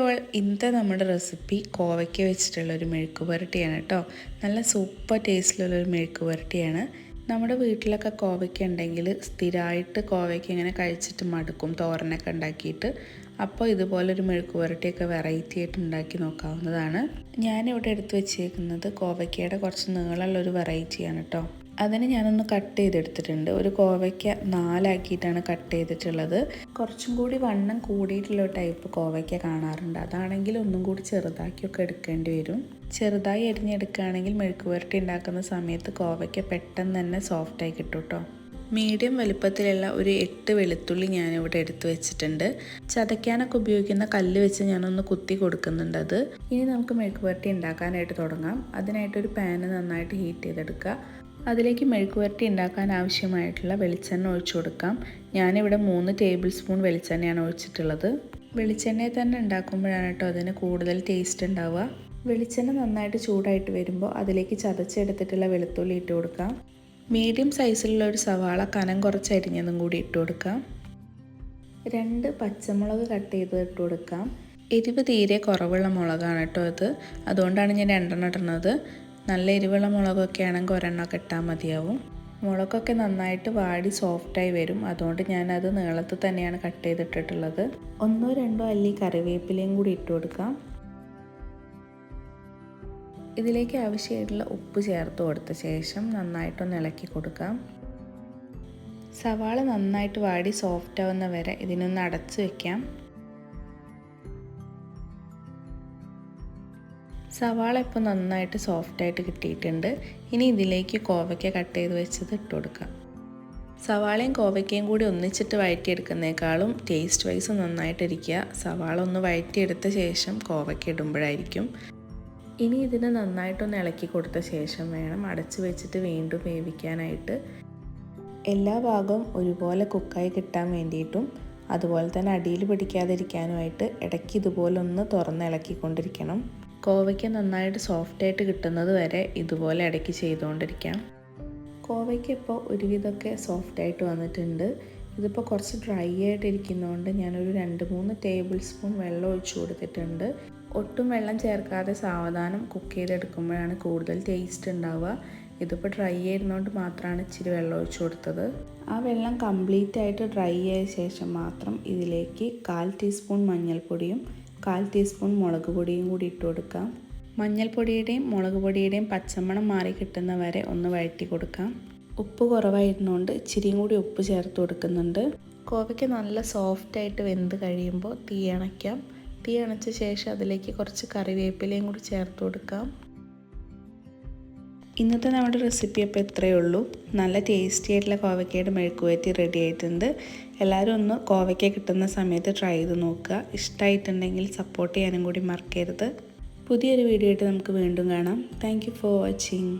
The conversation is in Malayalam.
ഓൾ ഇന്നത്തെ നമ്മുടെ റെസിപ്പി കോവയ്ക്ക് വെച്ചിട്ടുള്ള ഒരു മെഴുക്ക് പുരട്ടിയാണ് കേട്ടോ. നല്ല സൂപ്പർ ടേസ്റ്റിലുള്ളൊരു മെഴുക്ക് പുരട്ടിയാണ്. നമ്മുടെ വീട്ടിലൊക്കെ കോവയ്ക്ക ഉണ്ടെങ്കിൽ സ്ഥിരമായിട്ട് കോവയ്ക്ക് ഇങ്ങനെ കഴിച്ചിട്ട് മടുക്കും തോരനൊക്കെ ഉണ്ടാക്കിയിട്ട്. അപ്പോൾ ഇതുപോലൊരു മെഴുക്ക് പുരട്ടിയൊക്കെ വെറൈറ്റി ആയിട്ട് ഉണ്ടാക്കി നോക്കാവുന്നതാണ്. ഞാനിവിടെ എടുത്തു വെച്ചേക്കുന്നത് കോവയ്ക്കയുടെ കുറച്ച് നീളമുള്ളൊരു വെറൈറ്റിയാണ് കേട്ടോ. അതിന് ഞാനൊന്ന് കട്ട് ചെയ്തെടുത്തിട്ടുണ്ട്. ഒരു കോവയ്ക്ക നാലാക്കിയിട്ടാണ് കട്ട് ചെയ്തിട്ടുള്ളത്. കുറച്ചും കൂടി വണ്ണം കൂടിയിട്ടുള്ള ടൈപ്പ് കോവയ്ക്ക കാണാറുണ്ട്. അതാണെങ്കിൽ ഒന്നും കൂടി ചെറുതാക്കിയൊക്കെ എടുക്കേണ്ടി വരും. ചെറുതായി അരിഞ്ഞെടുക്കുകയാണെങ്കിൽ മെഴുക്ക് പുരട്ടി ഉണ്ടാക്കുന്ന സമയത്ത് കോവയ്ക്ക പെട്ടെന്ന് തന്നെ സോഫ്റ്റായി കിട്ടും കേട്ടോ മീഡിയം വലുപ്പത്തിലുള്ള ഒരു എട്ട് വെളുത്തുള്ളി ഞാനിവിടെ എടുത്തു വെച്ചിട്ടുണ്ട്. ചതയ്ക്കാനൊക്കെ ഉപയോഗിക്കുന്ന കല്ല് വെച്ച് ഞാനൊന്ന് കുത്തി കൊടുക്കുന്നുണ്ട് അത്. ഇനി നമുക്ക് മെഴുക്ക് പുരട്ടി ഉണ്ടാക്കാനായിട്ട് തുടങ്ങാം. അതിനായിട്ടൊരു പാന് നന്നായിട്ട് ഹീറ്റ് ചെയ്തെടുക്കുക. അതിലേക്ക് മെഴുക്ക് പുരട്ടി ഉണ്ടാക്കാൻ ആവശ്യമായിട്ടുള്ള വെളിച്ചെണ്ണ ഒഴിച്ചു കൊടുക്കാം. ഞാനിവിടെ മൂന്ന് ടേബിൾ സ്പൂൺ വെളിച്ചെണ്ണയാണ് ഒഴിച്ചിട്ടുള്ളത്. വെളിച്ചെണ്ണയെ തന്നെ ഉണ്ടാക്കുമ്പോഴാണ് കേട്ടോ അതിന് കൂടുതൽ ടേസ്റ്റ് ഉണ്ടാവുക. വെളിച്ചെണ്ണ നന്നായിട്ട് ചൂടായിട്ട് വരുമ്പോൾ അതിലേക്ക് ചതച്ചെടുത്തിട്ടുള്ള വെളുത്തുള്ളി ഇട്ട് കൊടുക്കാം. മീഡിയം സൈസിലുള്ള ഒരു സവാള കനം കുറച്ച് അരിഞ്ഞതും കൂടി ഇട്ട് കൊടുക്കാം. രണ്ട് പച്ചമുളക് കട്ട് ചെയ്ത് ഇട്ട് കൊടുക്കാം. എരിവ് തീരെ കുറവുള്ള മുളകാണ് കേട്ടോ ഇത് അതുകൊണ്ടാണ് ഞാൻ രണ്ടെണ്ണം ഇടുന്നത്. നല്ല എരിവുള്ള മുളകൊക്കെ ആണെങ്കിൽ ഒരെണ്ണമൊക്കെ ഇട്ടാൽ മതിയാവും. മുളകൊക്കെ നന്നായിട്ട് വാടി സോഫ്റ്റായി വരും. അതുകൊണ്ട് ഞാനത് നീളത്തിൽ തന്നെയാണ് കട്ട് ചെയ്തിട്ടിട്ടുള്ളത്. ഒന്നോ രണ്ടോ അല്ലി കറിവേപ്പിലയും കൂടി ഇട്ട് കൊടുക്കാം. ഇതിലേക്ക് ആവശ്യമായിട്ടുള്ള ഉപ്പ് ചേർത്ത് കൊടുത്ത ശേഷം നന്നായിട്ടൊന്ന് ഇളക്കി കൊടുക്കാം. സവാള നന്നായിട്ട് വാടി സോഫ്റ്റ് ആവുന്ന വരെ ഇതിനൊന്ന് അടച്ച് വെക്കാം. സവാള ഇപ്പോൾ നന്നായിട്ട് സോഫ്റ്റായിട്ട് കിട്ടിയിട്ടുണ്ട്. ഇനി ഇതിലേക്ക് കോവയ്ക്ക കട്ട് ചെയ്ത് വെച്ചത് ഇട്ട് കൊടുക്കാം. സവാളയും കോവയ്ക്കയും കൂടി ഒന്നിച്ചിട്ട് വഴറ്റിയെടുക്കുന്നേക്കാളും ടേസ്റ്റ് വൈസ് നന്നായിട്ടിരിക്കുക. സവാള ഒന്ന് വഴറ്റിയെടുത്ത ശേഷം കോവയ്ക്ക ഇടുമ്പോഴായിരിക്കും. ഇനി ഇതിനെ നന്നായിട്ടൊന്ന് ഇളക്കി കൊടുത്ത ശേഷം വേണം അടച്ച് വെച്ചിട്ട് വീണ്ടും വേവിക്കാനായിട്ട്. എല്ലാ ഭാഗവും ഒരുപോലെ കുക്കായി കിട്ടാൻ വേണ്ടിയിട്ടും അതുപോലെ തന്നെ അടിയിൽ പിടിക്കാതിരിക്കാനുമായിട്ട് ഇടയ്ക്ക് ഇതുപോലെ ഒന്ന് തുറന്ന് ഇളക്കിക്കൊണ്ടിരിക്കണം. കോവയ്ക്ക് നന്നായിട്ട് സോഫ്റ്റായിട്ട് കിട്ടുന്നത് വരെ ഇതുപോലെ ഇടയ്ക്ക് ചെയ്തുകൊണ്ടിരിക്കാം. കോവയ്ക്ക് ഇപ്പോൾ ഒരുവിധമൊക്കെ സോഫ്റ്റായിട്ട് വന്നിട്ടുണ്ട്. ഇതിപ്പോൾ കുറച്ച് ഡ്രൈ ആയിട്ടിരിക്കുന്നതുകൊണ്ട് ഞാനൊരു രണ്ട് മൂന്ന് ടേബിൾ സ്പൂൺ വെള്ളം ഒഴിച്ചു കൊടുത്തിട്ടുണ്ട്. ഒട്ടും വെള്ളം ചേർക്കാതെ സാവധാനം കുക്ക് ചെയ്തെടുക്കുമ്പോഴാണ് കൂടുതൽ ടേസ്റ്റ് ഉണ്ടാവുക. ഇതിപ്പോൾ ഡ്രൈ ആയിരുന്നതുകൊണ്ട് മാത്രമാണ് ഇച്ചിരി വെള്ളം ഒഴിച്ചു കൊടുത്തത്. ആ വെള്ളം കംപ്ലീറ്റ് ആയിട്ട് ഡ്രൈ ആയ ശേഷം മാത്രം ഇതിലേക്ക് കാൽ ടീസ്പൂൺ മഞ്ഞൾപ്പൊടിയും കാൽ ടീസ്പൂൺ മുളക് പൊടിയും കൂടി ഇട്ട് കൊടുക്കാം. മഞ്ഞൾപ്പൊടിയുടെയും മുളക് പൊടിയുടെയും പച്ചമണം മാറി കിട്ടുന്ന വരെ ഒന്ന് വഴറ്റി കൊടുക്കാം. ഉപ്പ് കുറവായിരുന്നുകൊണ്ട് ഇച്ചിരിയും കൂടി ഉപ്പ് ചേർത്ത് കൊടുക്കുന്നുണ്ട്. കോവയ്ക്ക് നല്ല സോഫ്റ്റായിട്ട് വെന്ത് കഴിയുമ്പോൾ തീ അണയ്ക്കാം. തീ അണച്ച ശേഷം അതിലേക്ക് കുറച്ച് കറിവേപ്പിലയും കൂടി ചേർത്ത് കൊടുക്കാം. ഇന്നത്തെ നമ്മുടെ റെസിപ്പി അപ്പോൾ ഇത്രയേ ഉള്ളൂ. നല്ല ടേസ്റ്റി ആയിട്ടുള്ള കോവയ്ക്കയുടെ മെഴുക്കുവരട്ടി റെഡി ആയിട്ടുണ്ട്. എല്ലാവരും ഒന്ന് കോവയ്ക്ക കിട്ടുന്ന സമയത്ത് ട്രൈ ചെയ്ത് നോക്കുക. ഇഷ്ടമായിട്ടുണ്ടെങ്കിൽ സപ്പോർട്ട് ചെയ്യാനും കൂടി മറക്കരുത്. പുതിയൊരു വീഡിയോ ആയിട്ട് നമുക്ക് വീണ്ടും കാണാം. Thank for watching